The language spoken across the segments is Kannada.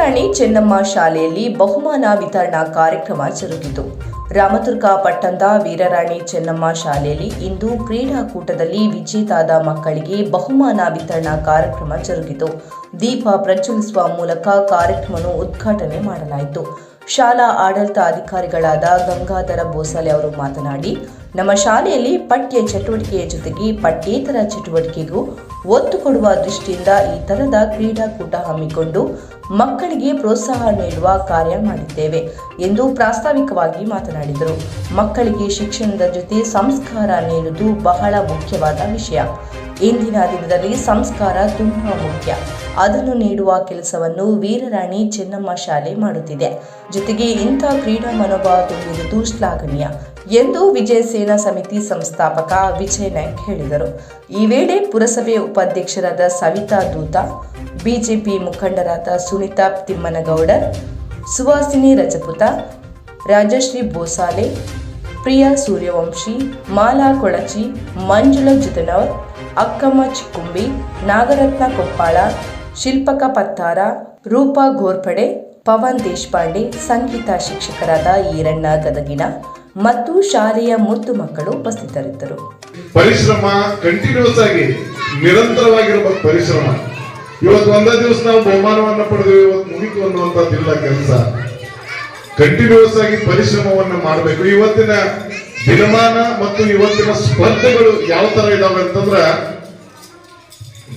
ವೀರರಾಣಿ ಚೆನ್ನಮ್ಮ ಶಾಲೆಯಲ್ಲಿ ಬಹುಮಾನ ವಿತರಣಾ ಕಾರ್ಯಕ್ರಮ ಜರುಗಿತು. ರಾಮದುರ್ಗ ಪಟ್ಟಣದ ವೀರರಾಣಿ ಚೆನ್ನಮ್ಮ ಶಾಲೆಯಲ್ಲಿ ಇಂದು ಕ್ರೀಡಾಕೂಟದಲ್ಲಿ ವಿಜೇತಾದ ಮಕ್ಕಳಿಗೆ ಬಹುಮಾನ ವಿತರಣಾ ಕಾರ್ಯಕ್ರಮ ಜರುಗಿತು. ದೀಪ ಪ್ರಜ್ವಲಿಸುವ ಮೂಲಕ ಕಾರ್ಯಕ್ರಮವನ್ನು ಉದ್ಘಾಟನೆ ಮಾಡಲಾಯಿತು. ಶಾಲಾ ಆಡಳಿತ ಅಧಿಕಾರಿಗಳಾದ ಗಂಗಾಧರ ಬೋಸಲೆ ಅವರು ಮಾತನಾಡಿ, ನಮ್ಮ ಶಾಲೆಯಲ್ಲಿ ಪಠ್ಯ ಚಟುವಟಿಕೆಯ ಜೊತೆಗೆ ಪಠ್ಯೇತರ ಚಟುವಟಿಕೆಗೂ ಒತ್ತು ಕೊಡುವ ದೃಷ್ಟಿಯಿಂದ ಈ ತರದ ಕ್ರೀಡಾಕೂಟ ಹಮ್ಮಿಕೊಂಡು ಮಕ್ಕಳಿಗೆ ಪ್ರೋತ್ಸಾಹ ನೀಡುವ ಕಾರ್ಯ ಮಾಡಿದ್ದೇವೆ ಎಂದು ಪ್ರಾಸ್ತಾವಿಕವಾಗಿ ಮಾತನಾಡಿದರು. ಮಕ್ಕಳಿಗೆ ಶಿಕ್ಷಣದ ಜೊತೆ ಸಂಸ್ಕಾರ ನೀಡುವುದು ಬಹಳ ಮುಖ್ಯವಾದ ವಿಷಯ. ಇಂದಿನ ದಿನದಲ್ಲಿ ಸಂಸ್ಕಾರ ತುಂಬಾ ಮುಖ್ಯ. ಅದನ್ನು ನೀಡುವ ಕೆಲಸವನ್ನು ವೀರರಾಣಿ ಚೆನ್ನಮ್ಮ ಶಾಲೆ ಮಾಡುತ್ತಿದೆ. ಜೊತೆಗೆ ಇಂಥ ಕ್ರೀಡಾ ಮನೋಭಾವ ತುಂಬಿರುವುದು ಶ್ಲಾಘನೀಯ ಎಂದು ವಿಜಯ ಸೇನಾ ಸಮಿತಿ ಸಂಸ್ಥಾಪಕ ವಿಜಯ್ ನಾಯ್ಕ್ ಹೇಳಿದರು. ಈ ವೇಳೆ ಪುರಸಭೆ ಉಪಾಧ್ಯಕ್ಷರಾದ ಸವಿತಾ ದೂತ, ಬಿಜೆಪಿ ಮುಖಂಡರಾದ ಸುನೀತಾ ತಿಮ್ಮನಗೌಡರ್, ಸುವಾಸಿನಿ ರಜಪುತ, ರಾಜಶ್ರೀ ಬೋಸಾಲೆ, ಪ್ರಿಯಾ ಸೂರ್ಯವಂಶಿ, ಮಾಲಾ ಕೊಳಚಿ, ಮಂಜುಳ ಜುತನವರ್ ಅಕ್ಕಮ್ಮ ಚಿಕ್ಕುಂಬಿ, ನಾಗರತ್ನ ಕೊಪ್ಪಾಳ, ಶಿಲ್ಪಕ ಪತ್ತಾರ, ರೂಪಾ ಘೋರ್ಪಡೆ ಪವನ್ ದೇಶಪಾಂಡೆ, ಸಂಗೀತ ಶಿಕ್ಷಕರಾದ ಈರಣ್ಣ ಗದಗಿನ ಮತ್ತು ಶಾಲೆಯ ಮುದ್ದು ಮಕ್ಕಳು ಉಪಸ್ಥಿತರಿದ್ದರು. ಪರಿಶ್ರಮ ಕಂಟಿನ್ಯೂಸ್ ಆಗಿ ನಿರಂತರವಾಗಿರುವ ಪರಿಶ್ರಮ. ಇವತ್ತು ಒಂದೇ ದಿವಸ ನಾವು ಬಹುಮಾನವನ್ನು ಪಡೆದೇವೆ, ಇವತ್ತು ಮುಗಿತು ಅನ್ನುವಂಥದ್ದಿಲ್ಲ ಕೆಲಸ. ಕಂಟಿನ್ಯೂಸ್ ಆಗಿ ಪರಿಶ್ರಮವನ್ನು ಮಾಡಬೇಕು. ಇವತ್ತಿನ ದಿನಮಾನ ಮತ್ತು ಇವತ್ತಿನ ಸ್ಪರ್ಧೆಗಳು ಯಾವ ತರ ಇದಾವೆ ಅಂತಂದ್ರ,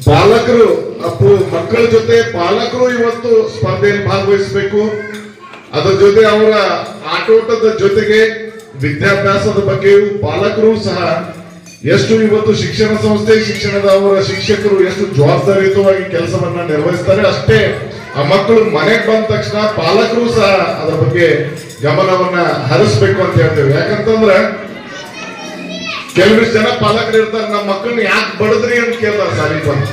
ಬಾಲಕರು ಅಪ್ಪು ಮಕ್ಕಳ ಜೊತೆ ಪಾಲಕರು ಇವತ್ತು ಸ್ಪರ್ಧೆಯಲ್ಲಿ ಭಾಗವಹಿಸಬೇಕು. ಅದರ ಜೊತೆ ಅವರ ಆಟೋಟದ ಜೊತೆಗೆ ವಿದ್ಯಾಭ್ಯಾಸದ ಬಗ್ಗೆಯೂ ಪಾಲಕರು ಸಹ ಎಷ್ಟು ಇವತ್ತು ಶಿಕ್ಷಣ ಸಂಸ್ಥೆ, ಶಿಕ್ಷಣದ ಅವರ ಶಿಕ್ಷಕರು ಎಷ್ಟು ಜವಾಬ್ದಾರಿಯುತವಾಗಿ ಕೆಲಸವನ್ನ ನಿರ್ವಹಿಸ್ತಾರೆ ಅಷ್ಟೇ. ಆ ಮಕ್ಕಳು ಮನೆಗೆ ಬಂದ ತಕ್ಷಣ ಪಾಲಕರು ಸಹ ಅದರ ಬಗ್ಗೆ ಗಮನವನ್ನ ಹರಿಸ್ಬೇಕು ಅಂತ ಹೇಳ್ತೇವೆ. ಯಾಕಂತಂದ್ರೆ ಕೆಲವಿಷ್ಟು ಜನ ಪಾಲಕರು ಇರ್ತಾರೆ ನಮ್ಮ ಮಕ್ಕಳನ್ನ ಯಾಕೆ ಬಡದ್ರಿ ಅಂತ ಕೇಳ್ತಾರೆ ಸಾರಿ ಬಂದು.